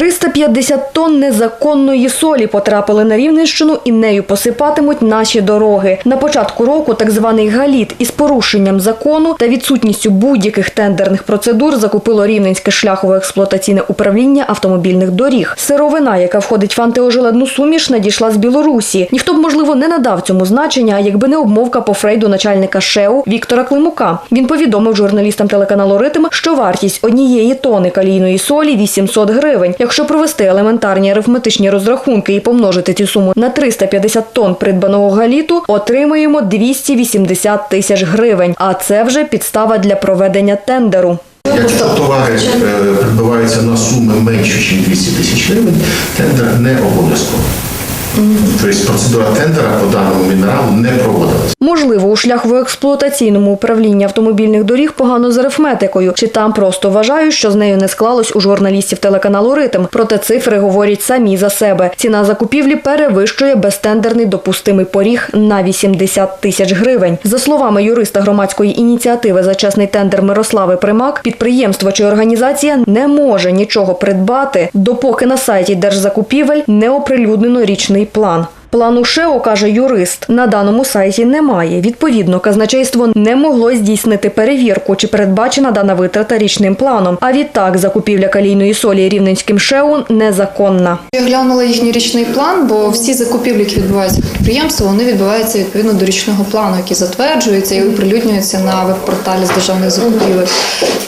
350 тонн незаконної солі потрапили на Рівненщину і нею посипатимуть наші дороги. На початку року так званий галіт із порушенням закону та відсутністю будь-яких тендерних процедур закупило Рівненське шляхово-експлуатаційне управління автомобільних доріг. Сировина, яка входить в антиожеледну суміш, надійшла з Білорусі. Ніхто б, можливо, не надав цьому значення, якби не обмовка по Фрейду начальника ШЕУ Віктора Климука. Він повідомив журналістам телеканалу Ритм, що вартість однієї тони калійної солі 800 гривень. Якщо провести елементарні арифметичні розрахунки і помножити цю суму на 350 тонн придбаного галіту, отримуємо 280 тисяч гривень. А це вже підстава для проведення тендеру. Якщо товари е, придбаваються на суми менше, ніж 200 тисяч гривень, тендер не обов'язково. Тобто процедура тендера по даному мінералу не проводилась. Можливо, у шляхово-експлуатаційному управлінні автомобільних доріг погано з арифметикою, чи там просто вважають, що з нею не склалось у журналістів телеканалу Ритм. Проте цифри говорять самі за себе. Ціна закупівлі перевищує безтендерний допустимий поріг на 80 тисяч гривень. За словами юриста громадської ініціативи за чесний тендер Мирослави Примак, підприємство чи організація не може нічого придбати, допоки на сайті держзакупівель не оприлюднено річний план. Плану ШЕО, каже юрист, на даному сайті немає. Відповідно, казначейство не могло здійснити перевірку, чи передбачена дана витрата річним планом. А відтак закупівля калійної солі рівненським ШЕО незаконна. Я глянула їхній річний план, бо всі закупівлі, які відбуваються в підприємстві, вони відбуваються відповідно до річного плану, який затверджується і оприлюднюється на веб-порталі з державних закупівель.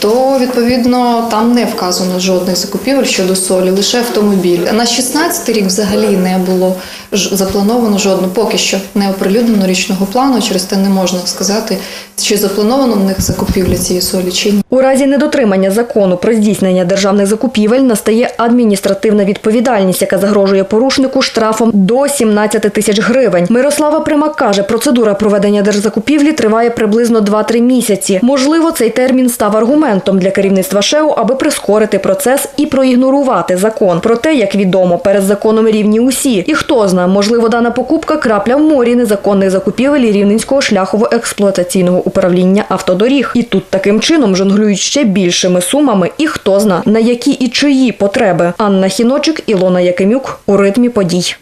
То відповідно там не вказано жодних закупівель щодо солі, лише автомобіль. На 16 рік взагалі не було ж- заплановано жодного, поки що не оприлюднено річного плану. Через те не можна сказати, чи заплановано в них закупівля цієї солі, чи ні. У разі недотримання закону про здійснення державних закупівель настає адміністративна відповідальність, яка загрожує порушнику штрафом до 17 тисяч гривень. Мирослава Примак каже, процедура проведення держзакупівлі триває приблизно 2-3 місяці. Можливо, цей термін став аргументом для керівництва ШЕУ, аби прискорити процес і проігнорувати закон. Проте, як відомо, перед законом рівні усі. І хто знає, можливо, дана покупка крапля в морі незаконних закупівель Рівненського шляхово-експлуатаційного управління автодоріг. І тут таким чином жонглюють ще більшими сумами, і хто зна на які і чиї потреби. Анна Хіночик, Ілона Якимюк у ритмі подій.